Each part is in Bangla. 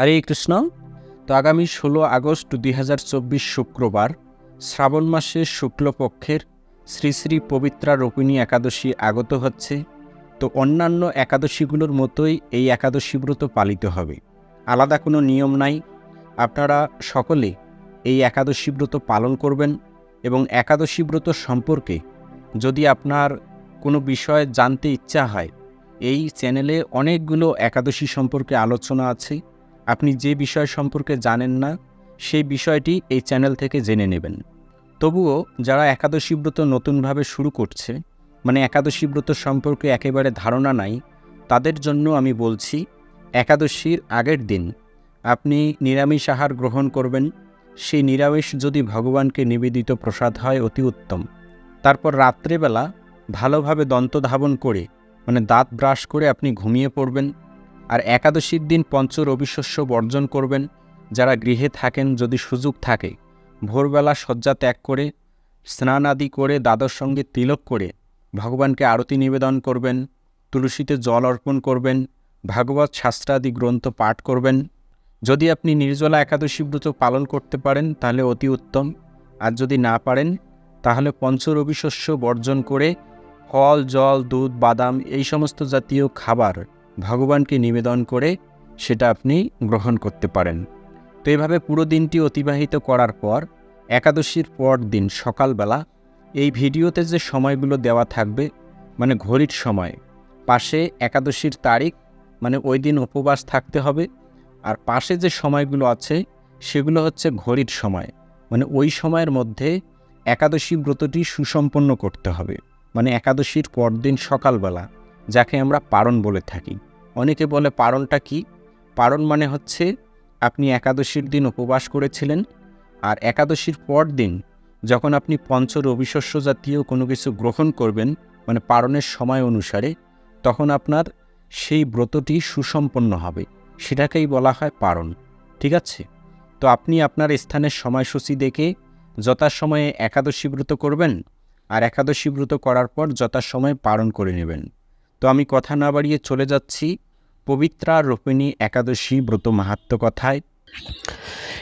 হরে কৃষ্ণ। তো আগামী ষোলো আগস্ট দুই হাজার চব্বিশ শুক্রবার শ্রাবণ মাসের শুক্লপক্ষের শ্রী শ্রী পবিত্রা রোপিণী একাদশী আগত হচ্ছে। তো অন্যান্য একাদশীগুলোর মতোই এই একাদশী ব্রত পালিত হবে। আলাদা কোনো নিয়ম নাই। আপনারা সকলে এই একাদশী ব্রত পালন করবেন এবং একাদশী ব্রত সম্পর্কে যদি আপনার কোনো বিষয়ে জানতে ইচ্ছা হয়, এই চ্যানেলে অনেকগুলো একাদশী সম্পর্কে আলোচনা আছে। আপনি যে বিষয় সম্পর্কে জানেন না, সেই বিষয়টি এই চ্যানেল থেকে জেনে নেবেন। তবুও যারা একাদশী ব্রত নতুনভাবে শুরু করছে মানে একাদশী ব্রত সম্পর্কে একেবারে ধারণা নাই, তাদের জন্য আমি বলছি, একাদশীর আগের দিন আপনি নিরামিষ আহার গ্রহণ করবেন। সেই নিরামিষ যদি ভগবানকে নিবেদিত প্রসাদ হয় অতি উত্তম। তারপর রাত্রেবেলা ভালোভাবে দন্তধাবন করে মানে দাঁত ব্রাশ করে আপনি ঘুমিয়ে পড়বেন। আর একাদশীর দিন পঞ্চ রবিশস্য বর্জন করবেন। যারা গৃহে থাকেন, যদি সুযোগ থাকে, ভোরবেলা শয্যা ত্যাগ করে স্নান আদি করে দাদর সঙ্গে তিলক করে, ভগবানকে আরতি নিবেদন করবেন, তুলসীতে জল অর্পণ করবেন, ভাগবত শাস্ত্রাদি গ্রন্থ পাঠ করবেন। যদি আপনি নির্জলা একাদশী ব্রত পালন করতে পারেন, তাহলে অতি উত্তম। আর যদি না পারেন, তাহলে পঞ্চ রবিশস্য বর্জন করে, ফল, জল, দুধ, বাদাম, এই সমস্ত জাতীয় খাবার ভগবানকে নিবেদন করে সেটা আপনি গ্রহণ করতে পারেন। তো এভাবে পুরো দিনটি অতিবাহিত করার পর, একাদশীর পর দিন সকালবেলা এই ভিডিওতে যে সময়গুলো দেওয়া থাকবে মানে ঘড়ির সময়, পাশে একাদশীর তারিখ মানে ওই দিন উপবাস থাকতে হবে, আর পাশে যে সময়গুলো আছে সেগুলো হচ্ছে ঘড়ির সময় মানে ওই সময়ের মধ্যে একাদশী ব্রতটি সুসম্পন্ন করতে হবে মানে একাদশীর পরদিন সকালবেলা, যাকে আমরা পারণ বলে থাকি। অনেকে বলে পারণটা কি? পারণ মানে হচ্ছে আপনি একাদশীর দিন উপবাস করেছিলেন আর একাদশীর পর দিন যখন আপনি পঞ্চ রবিশস্য জাতীয় কোনো কিছু গ্রহণ করবেন মানে পারণের সময় অনুসারে, তখন আপনার সেই ব্রতটি সুসম্পন্ন হবে। সেটাকেই বলা হয় পারণ। ঠিক আছে? তো আপনি আপনার স্থানের সময়সূচি দেখে যথাসময়ে একাদশী ব্রত করবেন আর একাদশী ব্রত করার পর যথাসময়ে পালন করে নেবেন। তো আমি কথা না বাড়িয়ে চলে যাচ্ছি। পবিত্রা রোপিণী একাদশী ব্রত মাহাত্ম কথায়।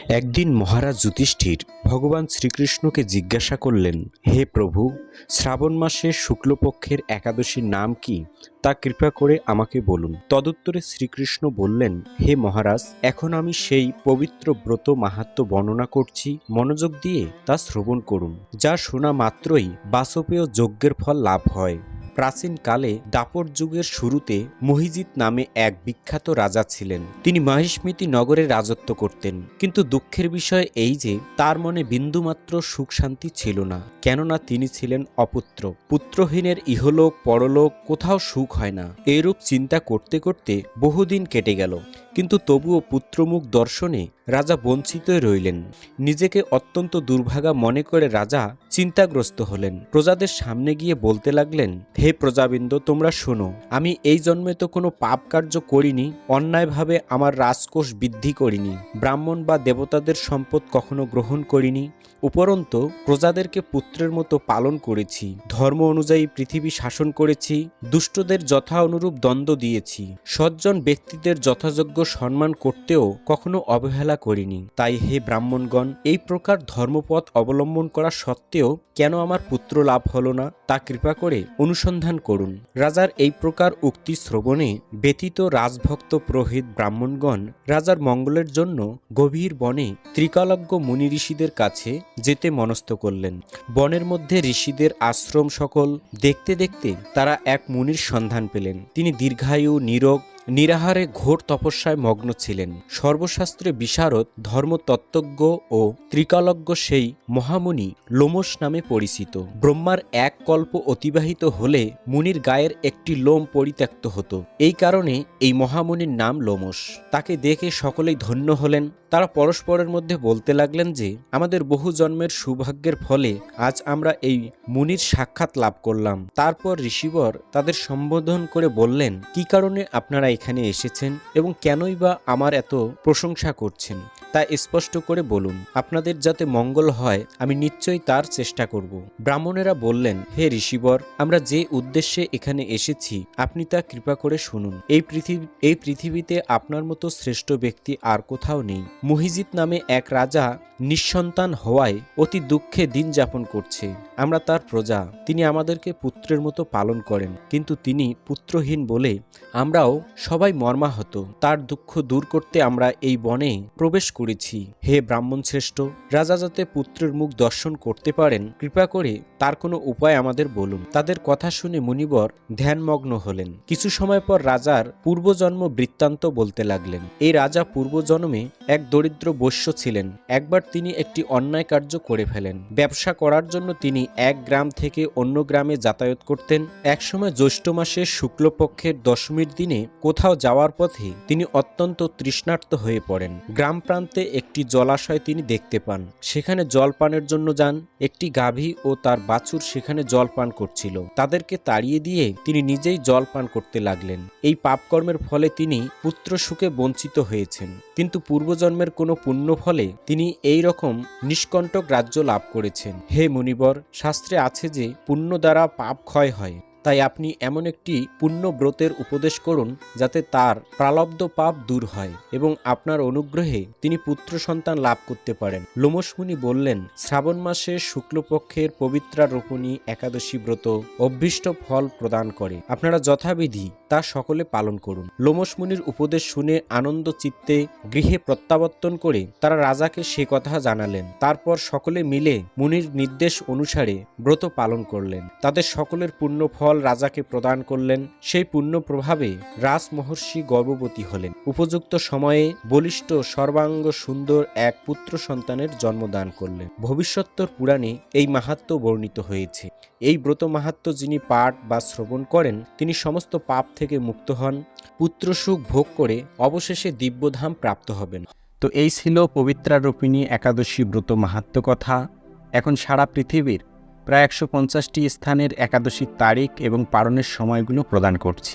একদিন মহারাজ যুধিষ্ঠির ভগবান শ্রীকৃষ্ণকে জিজ্ঞাসা করলেন, হে প্রভু, শ্রাবণ মাসের শুক্লপক্ষের একাদশীর নাম কি? তা কৃপা করে আমাকে বলুন। তদুত্তরে শ্রীকৃষ্ণ বললেন, হে মহারাজ, এখন আমি সেই পবিত্র ব্রত মাহাত্ম বর্ণনা করছি, মনোযোগ দিয়ে তা শ্রবণ করুন, যা শোনা মাত্রই বাসপেয় যজ্ঞের ফল লাভ হয়। প্রাচীনকালে দাপর যুগের শুরুতে মহিজিৎ নামে এক বিখ্যাত রাজা ছিলেন। তিনি মহেশমিতি নগরে রাজত্ব করতেন। কিন্তু দুঃখের বিষয় এই যে, তার মনে বিন্দুমাত্র সুখ শান্তি ছিল না। কেননা তিনি ছিলেন অপুত্র। পুত্রহীনের ইহলোক, পরলোক কোথাও সুখ হয় না। এরূপ চিন্তা করতে করতে বহুদিন কেটে গেল। কিন্তু তবুও পুত্রমুখ দর্শনে রাজা বঞ্চিতই রইলেন। নিজেকে অত্যন্ত দুর্ভাগা মনে করে রাজা চিন্তাগ্রস্ত হলেন। প্রজাদের সামনে গিয়ে বলতে লাগলেন, হে প্রজাবৃন্দ, তোমরা শোনো, আমি এই জন্মে তো কোনো পাপ কার্য করিনি, অন্যায়ভাবে আমার রাজকোষ বৃদ্ধি করিনি। ব্রাহ্মণ বা দেবতাদের সম্পদ কখনো গ্রহণ করিনি, উপরন্তু প্রজাদেরকে পুত্রের মতো পালন করেছি, ধর্ম অনুযায়ী পৃথিবী শাসন করেছি, দুষ্টদের যথা অনুরূপ দ্বন্দ্ব দিয়েছি, সজ্জন ব্যক্তিদের যথাযোগ্য সম্মান করতেও কখনো অবহেলা করিনি। তাই হে ব্রাহ্মণগণ, এই প্রকার ধর্মপথ অবলম্বন করা সত্ত্বেও কেন আমার পুত্র লাভ হলো না, তা কৃপা করে অনুসন্ধান করুন। রাজার এই প্রকার উক্তি শ্রবণে ব্যতীত রাজভক্ত পুরোহিত ব্রাহ্মণগণ রাজার মঙ্গলের জন্য গভীর বনে ত্রিকালজ্ঞ মুনি ঋষিদের কাছে যেতে মনস্থ করলেন। বনের মধ্যে ঋষিদের আশ্রম সকল দেখতে দেখতে তারা এক মুনির সন্ধান পেলেন। তিনি দীর্ঘায়ু, নিরোগ নিরাহারে ঘোর তপস্যায় মগ্ন ছিলেন। সর্বশাস্ত্রে বিশারদ, ধর্মতত্ত্বজ্ঞ ও ত্রিকালজ্ঞ সেই মহামুনি লোমস নামে পরিচিত। ব্রহ্মার এক কল্প অতিবাহিত হলে মুনির গায়ের একটি লোম পরিত্যক্ত হতো। এই কারণে এই মহামুনির নাম লোমস তাকে দেখে সকলেই ধন্য হলেন। তারা পরস্পরের মধ্যে বলতে লাগলেন যে, আমাদের বহু জন্মের সৌভাগ্যের ফলে আজ আমরা এই মুনির সাক্ষাৎ লাভ করলাম। তারপর ঋষিবর তাদের সম্বোধন করে বললেন, কি কারণে আপনারা এখানে এসেছেন এবং কেনই বা আমার এত প্রশংসা করছেন? তা স্পষ্ট করে বলুন, আপনাদের যাতে মঙ্গল হয়, আমি নিশ্চয়ই তার চেষ্টা করব। ব্রাহ্মণেরা বললেন, হে ঋষিবর, আমরা যে উদ্দেশ্যে এখানে এসেছি, আপনি তা কৃপা করে শুনুন। এই পৃথিবী, এই পৃথিবীতে আপনার মতো শ্রেষ্ঠ ব্যক্তি আর কোথাও নেই। মুহিজিৎ নামে এক রাজা নিঃসন্তান হওয়ায় অতি দুঃখে দিন যাপন করছে। আমরা তার প্রজা, তিনি আমাদেরকে পুত্রের মতো পালন করেন। কিন্তু তিনি পুত্রহীন বলে আমরাও সবাই মর্মাহত। তার দুঃখ দূর করতে আমরা এই বনে প্রবেশ করেছি। হে ব্রাহ্মণ শ্রেষ্ঠ, রাজা যাতে পুত্রের মুখ দর্শন করতে পারেন, কৃপা করে তার কোনো উপায় আমাদের বলুন। তাদের কথা শুনে মুনিবর ধ্যানমগ্ন হলেন। কিছু সময় পর রাজার পূর্বজন্ম বৃত্তান্ত বলতে লাগলেন। এই রাজা পূর্বজন্মে এক দরিদ্র বৈশ্য ছিলেন। একবার তিনি একটি অন্যায় কার্য করে ফেলেন। ব্যবসা করার জন্য তিনি এক গ্রাম থেকে অন্য গ্রামে যাতায়াত করতেন। একসময় জ্যৈষ্ঠ মাসের শুক্লপক্ষের দশমীর দিনে কোথাও যাওয়ার পথে তিনি অত্যন্ত তৃষ্ণার্ত হয়ে পড়েন। গ্রাম প্রান্তে একটি জলাশয় তিনি দেখতে পান। সেখানে জল পানের জন্য যান। একটি গাভী ও তার বাছুর সেখানে জল পান করছিল। তাদেরকে তাড়িয়ে দিয়ে তিনি নিজেই জল পান করতে লাগলেন। এই পাপকর্মের ফলে তিনি পুত্র সুখে বঞ্চিত হয়েছেন। কিন্তু পূর্বজন্মের কোনো পুণ্য ফলে তিনি এই রকম নিষ্কণ্টক রাজ্য লাভ করেছেন। হে মুনিবর, শাস্ত্রে আছে যে পুণ্য দ্বারা পাপ ক্ষয় হয়। তাই আপনি এমন একটি পুণ্য ব্রতের উপদেশ করুন যাতে তার প্রালব্ধ পাপ দূর হয় এবং আপনার অনুগ্রহে তিনি পুত্র সন্তান লাভ করতে পারেন। লোমসমুনি বললেন, শ্রাবণ মাসে শুক্লপক্ষের পবিত্রা রোপণী একাদশী ব্রত অভ্যিষ্ট ফল প্রদান করে। আপনারা যথাবিধি তা সকলে পালন করুন। লোমসমুনির উপদেশ শুনে আনন্দ চিত্তে গৃহে প্রত্যাবর্তন করে তারা রাজাকে সে কথা জানালেন। তারপর সকলে মিলে মুনির নির্দেশ অনুসারে ব্রত পালন করলেন। তাদের সকলের পুণ্য ফল রাজাকে প্রদান করলেন, সেই পুণ্য প্রভাবে রাজ মহর্ষি গর্ভবতী হলেন। উপযুক্ত সময়ে বলিষ্ঠ, সর্বাঙ্গ, সুন্দর এক পুত্র সন্তানের জন্মদান করলেন। ভবিষ্যত্তর পুরাণে এই মাহাত্ম বর্ণিত হয়েছে। এই ব্রত মাহাত্ম যিনি পাঠ বা শ্রবণ করেন, তিনি সমস্ত পাপ থেকে মুক্ত হন, পুত্র সুখ ভোগ করে অবশেষে দিব্যধাম প্রাপ্ত হবেন। তো এই ছিল পবিত্রারূপিণী একাদশী ব্রত মাহাত্ম কথা। এখন সারা পৃথিবীর প্রায় একশো পঞ্চাশটি স্থানের একাদশীর তারিখ এবং পালনের সময়গুলো প্রদান করছি।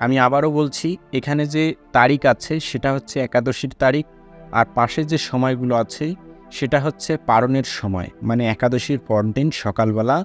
আমি আবারও বলছি, এখানে যে তারিখ আছে সেটা হচ্ছে একাদশীর তারিখ, আর পাশে যে সময়গুলো আছে সেটা হচ্ছে পারণের সময় মানে একাদশীর পর দিন সকালবেলা।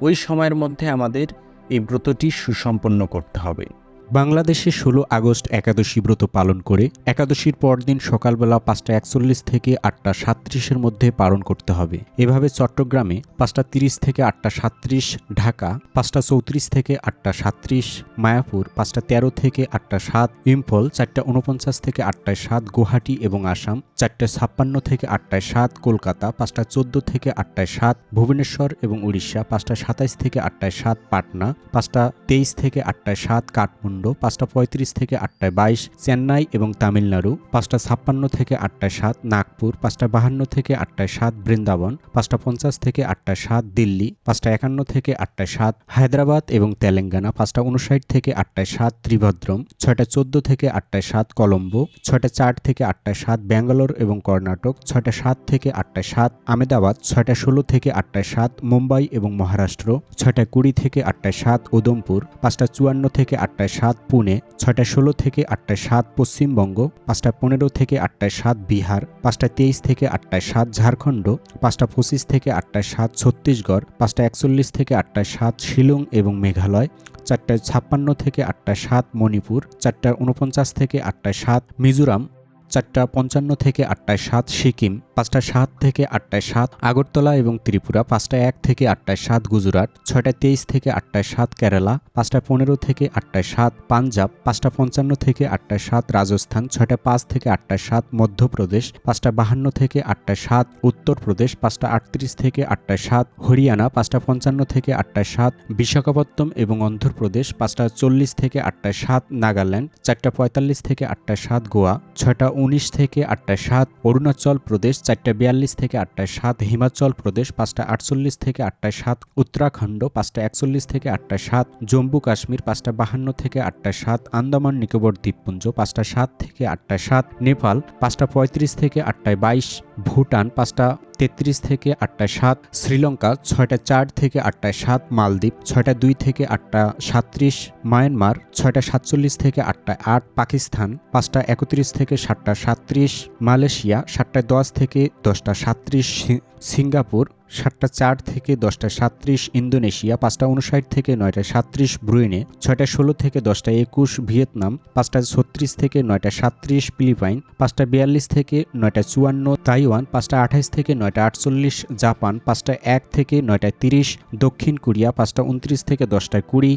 ওই সময়ের মধ্যে আমাদের এই ব্রতটি সুসম্পন্ন করতে হবে। বাংলাদেশে ষোলো আগস্ট একাদশী ব্রত পালন করে একাদশীর পরদিন সকালবেলা পাঁচটা একচল্লিশ থেকে আটটা সাত্রিশের মধ্যে পালন করতে হবে। এভাবে চট্টগ্রামে পাঁচটা তিরিশ থেকে আটটা সাত্রিশ ঢাকা পাঁচটা চৌত্রিশ থেকে আটটা সাত্রিশ মায়াপুর পাঁচটা তেরো থেকে আটটা সাত ইম্ফল চারটা উনপঞ্চাশ থেকে আটটায় সাত, গুয়াহাটি এবং আসাম চারটা ছাপ্পান্ন থেকে আটটায় সাত, কলকাতা পাঁচটা চোদ্দ থেকে আটটায় সাত, ভুবনেশ্বর এবং উড়িষ্যা পাঁচটা সাতাইশ থেকে আটটায় সাত, পাটনা পাঁচটা তেইশ থেকে আটটায় সাত, কাঠমান্ডু পাঁচটা পঁয়ত্রিশ থেকে আটটায় বাইশ চেন্নাই এবং তামিলনাড়ু পাঁচটা ছাপ্পান্ন থেকে আটটায় সাত নাগপুর পাঁচটা বাহান্ন থেকে আটটায় সাত বৃন্দাবন পাঁচটা পঞ্চাশ থেকে আটটায় সাত দিল্লি পাঁচটা একান্ন থেকে আটটায় সাত হায়দ্রাবাদ এবং তেলেঙ্গানা পাঁচটা উনষাট থেকে আটটায় সাত ত্রিভদ্রম ছয়টা চোদ্দ থেকে আটটায় সাত কলম্বো ছয়টা চার থেকে আটটায় সাত ব্যাঙ্গালোর এবং কর্ণাটক ছয়টা সাত থেকে আটটায় সাত আমেদাবাদ ছয়টা ষোলো থেকে আটটায় সাত মুম্বাই এবং মহারাষ্ট্র ছয়টা কুড়ি থেকে আটটায় সাত উদমপুর পাঁচটা চুয়ান্ন থেকে আটটায় সাত পুনে ছয়টা ষোলো থেকে আটটায় সাত পশ্চিমবঙ্গ পাঁচটা পনেরো থেকে আটটায় সাত বিহার পাঁচটা তেইশ থেকে আটটায় সাত ঝাড়খণ্ড পাঁচটা পঁচিশ থেকে আটটায় সাত ছত্তিশগড় পাঁচটা একচল্লিশ থেকে আটটায় সাত শিলং এবং মেঘালয়, চারটায় ছাপ্পান্ন থেকে আটটায় সাত মণিপুর চারটা উনপঞ্চাশ থেকে আটটায় সাত মিজোরাম চারটা পঞ্চান্ন থেকে আটটায় সাত সিকিম। পাঁচটা সাত থেকে আটটায় সাত আগরতলা এবং ত্রিপুরা পাঁচটা এক থেকে আটটায় সাত গুজরাট ছয়টা তেইশ থেকে আটটায় সাত কেরালা পাঁচটা পনেরো থেকে আটটায় সাত পাঞ্জাব পাঁচটা পঞ্চান্ন থেকে আটটায় সাত রাজস্থান ছয়টা পাঁচ থেকে আটটায় সাত মধ্যপ্রদেশ পাঁচটা বাহান্ন থেকে আটটায় সাত উত্তরপ্রদেশ পাঁচটা আটত্রিশ থেকে আটটায় সাত হরিয়ানা পাঁচটা পঞ্চান্ন থেকে আটটায় সাত বিশাখাপত্তম এবং অন্ধ্রপ্রদেশ পাঁচটা চল্লিশ থেকে আটটায় সাত নাগাল্যান্ড চারটা পঁয়তাল্লিশ থেকে আটটায় সাত গোয়া ছয়টা উনিশ থেকে আটটায় সাত অরুণাচল প্রদেশ চারটা বিয়াল্লিশ থেকে আটটায় সাত, হিমাচল প্রদেশ পাঁচটা আটচল্লিশ থেকে আটটায় সাত, উত্তরাখণ্ড পাঁচটা একচল্লিশ থেকে আটটায় সাত, জম্মু কাশ্মীর পাঁচটা বাহান্ন থেকে আটটায় সাত, আন্দামান, নিকোবর, দ্বীপপুঞ্জ পাঁচটা সাত থেকে আটটায় সাত, নেপাল পাঁচটা পঁয়ত্রিশ থেকে আটটায় বাইশ, ভুটান পাঁচটা তেত্রিশ থেকে আটটায় সাত, শ্রীলঙ্কা ছয়টা চার থেকে আটটায় সাত, মালদ্বীপ ছয়টা দুই থেকে আটটা সাত্রিশ মায়ানমার ছয়টা সাতচল্লিশ থেকে আটটায় আট, পাকিস্তান পাঁচটা একত্রিশ থেকে সাতটা সাতত্রিশ, মালয়েশিয়া সাতটায় দশ থেকে দশটা সাতত্রিশ সিঙ্গাপুর সাতটা চার থেকে দশটা সাত্রিশ ইন্দোনেশিয়া, পাঁচটা উনষাট থেকে নয়টা সাত্রিশ ব্রুইনে, ছয়টা ষোলো থেকে দশটা একুশ ভিয়েতনাম, পাঁচটা ছত্রিশ থেকে নয়টা সাত্রিশ ফিলিপাইন, পাঁচটা বিয়াল্লিশ থেকে নয়টা চুয়ান্ন তাইওয়ান, পাঁচটা আঠাইশ থেকে নয়টা আটচল্লিশ জাপান, পাঁচটা এক থেকে নয়টা তিরিশ দক্ষিণ কোরিয়া, পাঁচটা উনত্রিশ থেকে দশটা কুড়ি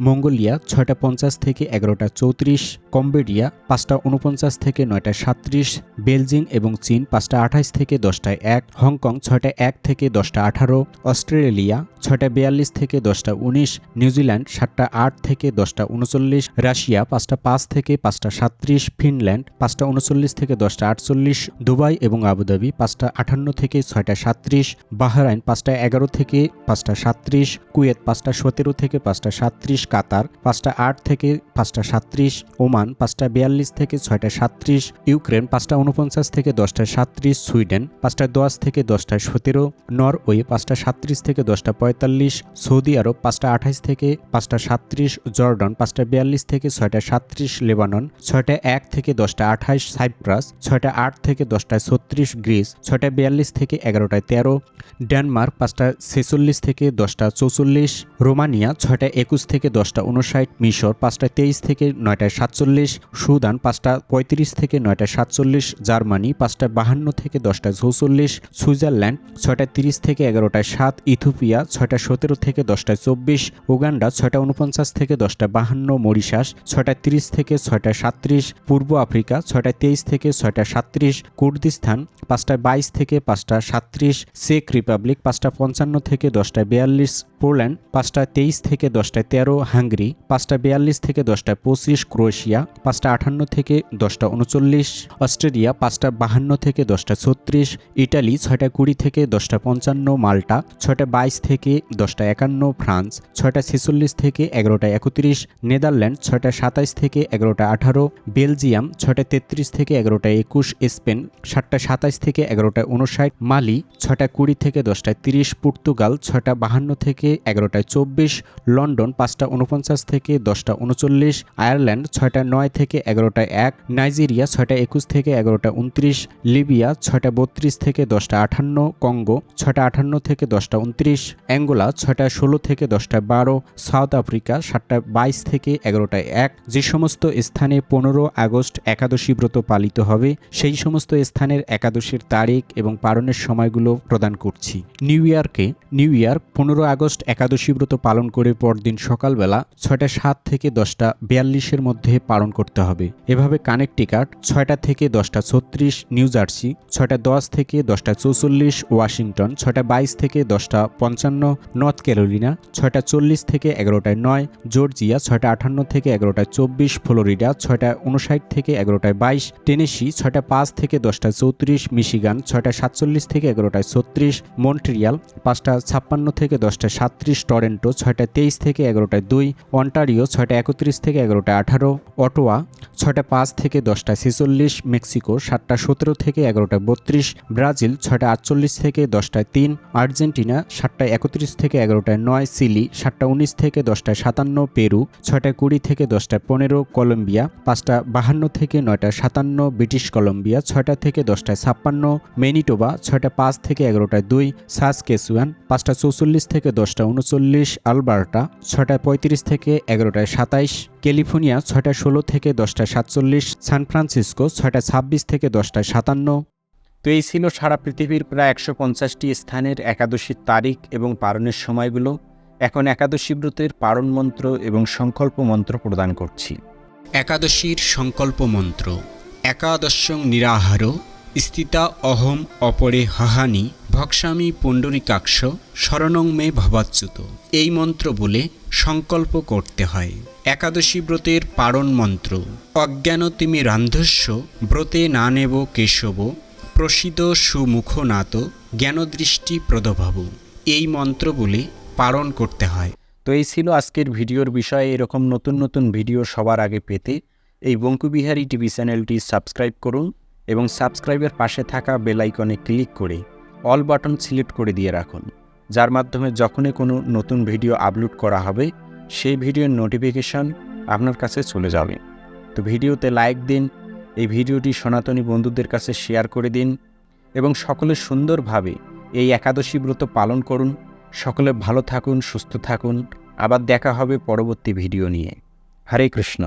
মঙ্গোলিয়া, ছয়টা পঞ্চাশ থেকে এগারোটা চৌত্রিশ কম্বোডিয়া, পাঁচটা উনপঞ্চাশ থেকে নয়টা সাত্রিশ বেলজিং এবং চীন, পাঁচটা আঠাইশ থেকে দশটায় এক হংকং, ছয়টা এক থেকে দশটা আঠারো, অস্ট্রেলিয়া ছয়টা বিয়াল্লিশ থেকে দশটা উনিশ, নিউজিল্যান্ড সাতটা আট থেকে দশটা উনচল্লিশ, রাশিয়া পাঁচটা পাঁচ থেকে পাঁচটা সাত্রিশ ফিনল্যান্ড পাঁচটা উনচল্লিশ থেকে দশটা আটচল্লিশ, দুবাই এবং আবুধাবি পাঁচটা আটান্ন থেকে ছয়টা সাত্রিশ বাহরাইন পাঁচটা এগারো থেকে পাঁচটা সাত্রিশ কুয়েত পাঁচটা সতেরো থেকে পাঁচটা সাত্রিশ কাতার পাঁচটা আট থেকে পাঁচটা সাত্রিশ ওমান পাঁচটা বিয়াল্লিশ থেকে ছয়টা সাত্রিশ ইউক্রেন পাঁচটা উনপঞ্চাশ থেকে দশটা সাত্রিশ সুইডেন পাঁচটা দশ থেকে দশটা সতেরো নরওয়ে পাঁচটা সাত্রিশ থেকে দশটা পঁয়তাল্লিশ, সৌদি আরব পাঁচটা আঠাইশ থেকে পাঁচটা সাত্রিশ জর্ডন পাঁচটা বিয়াল্লিশ থেকে ছয়টা সাত্রিশ লেবানন ছয়টা এক থেকে দশটা আঠাইশ, সাইপ্রাস ছয়টা আট থেকে দশটায় ছত্রিশ, গ্রিস ছয়টা বিয়াল্লিশ থেকে এগারোটায় তেরো, ডেনমার্ক পাঁচটা ছেচল্লিশ থেকে দশটা চৌচল্লিশ, রোমানিয়া ছয়টা একুশ থেকে দশটা উনষাট মিশর পাঁচটা তেইশ থেকে নয়টায় সাতচল্লিশ, সুদান পাঁচটা পঁয়ত্রিশ থেকে নয়টা সাতচল্লিশ, জার্মানি পাঁচটা বাহান্ন থেকে দশটা চৌচল্লিশ, সুইজারল্যান্ড ছয়টা তিরিশ থেকে এগারোটায় সাত ইথোপিয়া ছয়টা সতেরো থেকে দশটায় চব্বিশ, উগান্ডা ছয়টা উনপঞ্চাশ থেকে দশটা বাহান্ন, মরিশাস ছয়টা তিরিশ থেকে ছয়টা সাত্রিশ পূর্ব আফ্রিকা ছয়টা তেইশ থেকে ছয়টা সাত্রিশ কুর্দিস্তান পাঁচটা বাইশ থেকে পাঁচটা সাত্রিশ চেক রিপাবলিক পাঁচটা পঞ্চান্ন থেকে দশটায় বিয়াল্লিশ, পোল্যান্ড পাঁচটা তেইশ থেকে দশটায় তেরো, হাঙ্গেরি পাঁচটা বিয়াল্লিশ থেকে দশটায় পঁচিশ, ক্রোয়েশিয়া পাঁচটা আটান্ন থেকে দশটা উনচল্লিশ অস্ট্রেলিয়া পাঁচটা বাহান্ন থেকে দশটা ছত্রিশ, ইটালি ছয়টা কুড়ি থেকে দশটা পঞ্চান্ন মাল্টা, ছয়টা বাইশ থেকে দশটা একান্ন ফ্রান্স, ছয়টা ছেচল্লিশ থেকে এগারোটা একত্রিশ নেদারল্যান্ড ছয়টা সাতাইশ থেকে এগারোটা আঠারো বেলজিয়াম, ছয়টা তেত্রিশ থেকে এগারোটা একুশ স্পেন, সাতটা সাতাইশ থেকে এগারোটা উনষাট মালি, ছয়টা কুড়ি থেকে দশটায় তিরিশ পর্তুগাল, ছয়টা বাহান্ন থেকে এগারোটায় চব্বিশ লন্ডন, পাঁচটা উনপঞ্চাশ থেকে দশটা উনচল্লিশ আয়ারল্যান্ড, ছয়টা নয় থেকে এগারোটায় এক নাইজেরিয়া, ছয়টা একুশ থেকে এগারোটা উনত্রিশ লিবিয়া, ছয়টা বত্রিশ থেকে দশটা আটান্ন কঙ্গো, ছয়টা আটান্ন থেকে দশটা উনত্রিশ, অ্যাঙ্গোলা ছয়টা ষোলো থেকে দশটা বারো, সাউথ আফ্রিকা সাতটা বাইশ থেকে এগারোটায় এক। যে সমস্ত স্থানে পনেরো আগস্ট একাদশী ব্রত পালিত হবে, সেই সমস্ত স্থানের একাদশীর তারিখ এবং পালনের সময়গুলো প্রদান করছি। নিউ ইয়র্কে, নিউ ইয়র্ক পনেরো আগস্ট একাদশী ব্রত পালন করে পরদিন সকালবেলা ছয়টা সাত থেকে দশটা বিয়াল্লিশের মধ্যে পালন করতে হবে। এভাবে কানেকটিকাট ছয়টা থেকে দশটা ছত্রিশ, নিউ জার্সি ছয়টা দশ থেকে দশটা চৌচল্লিশ, ওয়াশিংটন ছয়টা বাইশ থেকে দশটা পঞ্চান্ন, নর্থ ক্যারোলিনা ছয়টা চল্লিশ থেকে এগারোটায় নয়, জর্জিয়া ছয়টা আটান্ন থেকে এগারোটায় চব্বিশ, ফ্লোরিডা ছয়টা উনষাট থেকে এগারোটায় বাইশ, টেনেসি ছয়টা পাঁচ থেকে দশটা চৌত্রিশ, মিশিগান ছয়টা সাতচল্লিশ থেকে এগারোটায় ছত্রিশ, মন্ট্রিয়াল পাঁচটা ছাপ্পান্ন থেকে দশটা সাতত্রিশ, টরেন্টো ছয়টা তেইশ থেকে এগারোটায় দুই, অন্টারিও ছয়টা একত্রিশ থেকে এগারোটায় আঠারো, অটোয়া ছয়টা পাঁচ থেকে দশটা ছেচল্লিশ, মেক্সিকো সাতটা সতেরো থেকে এগারোটা বত্রিশ, ব্রাজিল ছয়টা আটচল্লিশ থেকে দশটায় তিন, আর্জেন্টিনা সাতটায় একত্রিশ থেকে এগারোটায় নয়, চিলি সাতটা উনিশ থেকে দশটায় সাতান্ন, পেরু ছয়টা কুড়ি থেকে দশটায় পনেরো, কলম্বিয়া পাঁচটা বাহান্ন থেকে নয়টা সাতান্ন, ব্রিটিশ কলম্বিয়া ছয়টা থেকে দশটায় ছাপ্পান্ন, মেনিটোবা ছয়টা পাঁচ থেকে এগারোটায় দুই সাস কেসুয়ান পাঁচটা চৌচল্লিশ থেকে দশটা উনচল্লিশ, আলবার্টা ছয়টা পঁয়ত্রিশ থেকে এগারোটায় সাতাইশ, ক্যালিফোর্নিয়া ছয়টা ষোলো থেকে দশটায় সাতচল্লিশ, সান ফ্রান্সিসকো ছয়টা ছাব্বিশ থেকে দশটায় সাতান্ন তো এই ছিল সারা পৃথিবীর প্রায় একশো পঞ্চাশটি স্থানের একাদশীর তারিখ এবং পারণের সময়গুলো। এখন একাদশী ব্রতের পারণ মন্ত্র এবং সংকল্প মন্ত্র প্রদান করছি। একাদশীর সংকল্প মন্ত্র, একাদশং নিরাহার, স্থিতা অহম অপরে হাহানি, ভক্সামি পুণ্ডরিকাক্ষ, শরণং মে ভবাচ্যুত। এই মন্ত্র বলে সংকল্প করতে হয়। একাদশী ব্রতের পারণ মন্ত্র, অজ্ঞান তিমি রান্ধস্য, ব্রতে না নেব কেশব প্রসিদ সুমুখ নাত জ্ঞানদৃষ্টি প্রদভাব। এই মন্ত্র বলে পালন করতে হয়। তো এই ছিল আজকের ভিডিওর বিষয়ে। এরকম নতুন নতুন ভিডিও সবার আগে পেতে এই বঙ্কুবিহারী টিভি চ্যানেলটি সাবস্ক্রাইব করুন এবং সাবস্ক্রাইবের পাশে থাকা বেল আইকনে ক্লিক করে অল বাটন সিলেক্ট করে দিয়ে রাখুন, যার মাধ্যমে যখনই কোনো নতুন ভিডিও আপলোড করা হবে, সেই ভিডিওর নোটিফিকেশন আপনার কাছে চলে যাবে। তো ভিডিওতে লাইক দিন এই ভিডিওটি সনাতনী বন্ধুদের কাছে শেয়ার করে দিন এবং সকলে সুন্দরভাবে এই একাদশী ব্রত পালন করুন। সকলে ভালো থাকুন, সুস্থ থাকুন। আবার দেখা হবে পরবর্তী ভিডিও নিয়ে। হরে কৃষ্ণ।